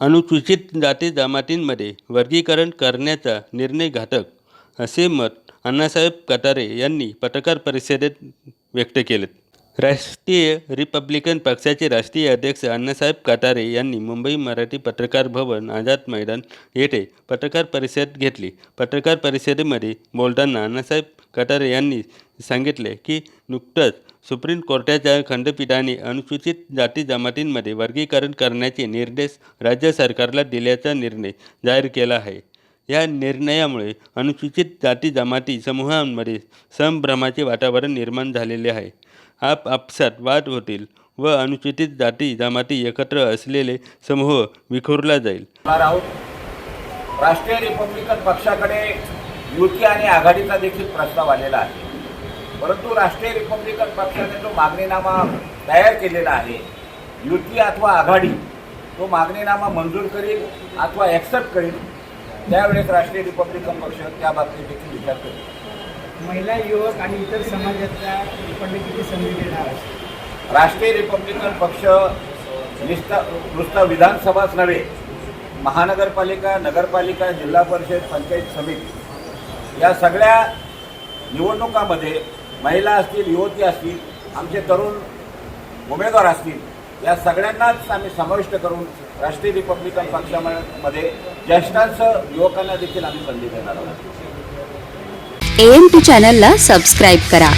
अनुसूचित जाती जमातींमध्ये वर्गीकरण करण्याचा निर्णय घातक असे मत अण्णासाहेब कतारे यांनी पत्रकार परिषदेत व्यक्त केले राष्ट्रीय रिपब्लिकन पक्षाचे राष्ट्रीय अध्यक्ष अण्णासाहेब कतारे यांनी मुंबई मराठी पत्रकार भवन आझाद मैदान येथे पत्रकार परिषद घेतली. पत्रकार परिषदेमध्ये बोलताना अण्णासाहेब कतारे यांनी सांगितले की नुकतंच सुप्रीम कोर्टाच्या खंडपीठाने अनुसूचित जाती जमातींमध्ये वर्गीकरण करण्याचे निर्देश राज्य सरकारला दिल्याचा निर्णय जाहीर केला आहे. या निर्णयामुळे अनुसूचित जाती जमाती समूहांमध्ये संभ्रमाचे वातावरण निर्माण झालेले आहे. आप आपसात वाद होतील व अनुसूचित जाती जमाती एकत्र असलेले समूह विखुरला जाईल. राष्ट्रीय रिपब्लिकन पक्षाकडे युती आणि आघाडीचा देखील प्रस्ताव आलेला आहे. परंतु राष्ट्रीय रिपब्लिकन पक्षाने जो मागणीनामा तयार केलेला आहे युती अथवा आघाडी तो मागणीनामा मंजूर करील अथवा ॲक्सेप्ट करील त्यावेळेस राष्ट्रीय रिपब्लिकन पक्ष त्या बाबतीत देखील विचार करेल महिला युवक आणि इतर समाजाच्या लोकांना किती संधी देणार आहे? राष्ट्रीय रिपब्लिकन पक्ष निस्ता नुसता विधानसभाच नव्हे महानगरपालिका नगरपालिका जिल्हा परिषद पंचायत समिती या सगळ्या निवडणुकामध्ये महिला असतील युवती असतील आमचे तरुण उमेदवार असतील या सगळ्यांनाच आम्ही समाविष्ट करून राष्ट्रीय रिपब्लिकन पक्षामध्ये ज्येष्ठांसह युवकांना देखील आम्ही संधी देणार आहोत. ए एम टी चॅनलला सबस्क्राईब करा.